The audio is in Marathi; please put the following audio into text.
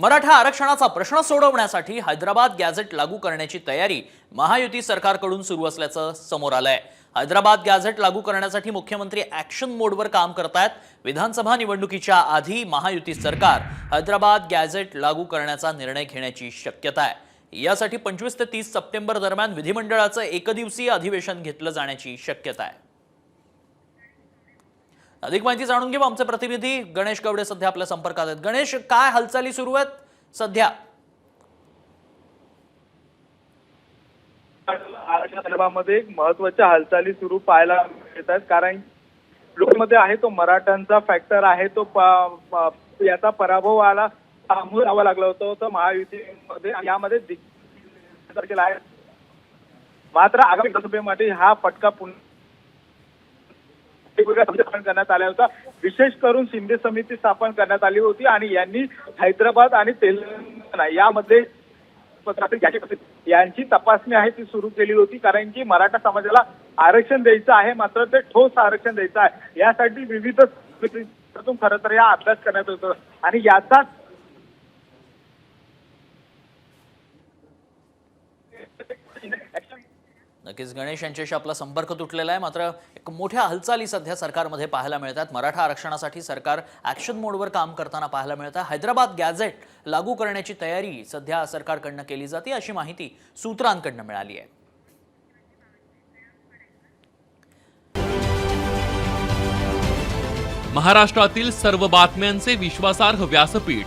मराठा आरक्षणाचा प्रश्न सोडवण्यासाठी हैदराबाद गॅझेट लागू करण्याची तयारी महायुती सरकारकडून सुरू असल्याचं समोर आलंय. हैदराबाद गॅझेट लागू करण्यासाठी मुख्यमंत्री ऍक्शन मोडवर काम करतायत. विधानसभा निवडणुकीच्या आधी महायुती सरकार हैदराबाद गॅझेट लागू करण्याचा निर्णय घेण्याची शक्यता आहे. यासाठी पंचवीस ते तीस सप्टेंबर दरम्यान विधिमंडळाचं एकदिवसीय अधिवेशन घेतलं जाण्याची शक्यता आहे. अधिक माहिती जाणून घेऊ आमचे प्रतिनिधी गणेश गवडे सध्या आपल्या संपर्कात आहेत. गणेश काय हालचाली सुरू आहेत? सध्या. मध्ये संदर्भामध्ये महत्त्वाच्या हालचाली सुरू पाहायला मिळत आहेत. कारण लोकमध्ये आहे तो मराठ्यांचा फॅक्टर आहे तो याचा पराभव आला सामोर जावा लागला होता तर महायुतीमध्ये. यामध्ये तारखेला आहे मात्र आगामी विधानसभेमध्ये हा फटका पुन्हा वेगवेगळ्या स्थापन करण्यात आल्या होता विशेष करून शिंदे समिती स्थापन करण्यात आली होती आणि यांनी हैदराबाद आणि तेलंगणा यामध्ये यांची तपासणी आहे ती सुरू केली होती. कारण की मराठा समाजाला आरक्षण द्यायचं आहे मात्र ते ठोस आरक्षण द्यायचं आहे. यासाठी विविध खरं तर या अभ्यास करण्यात होतो आणि याचाच नक्कीच गणेश यांच्याशी आपला संपर्क तुटलेला आहे. मात्र एक मोठ्या हालचाली सध्या सरकारमध्ये पाहायला मिळतात. मराठा आरक्षणासाठी सरकार ॲक्शन मोडवर काम करताना पाहायला मिळतं हैदराबाद गॅझेट लागू करण्याची तयारी सध्या सरकारकडनं केली जाते अशी माहिती सूत्रांकडनं मिळाली आहे. महाराष्ट्रातील सर्व बातम्यांचे विश्वासार्ह व्यासपीठ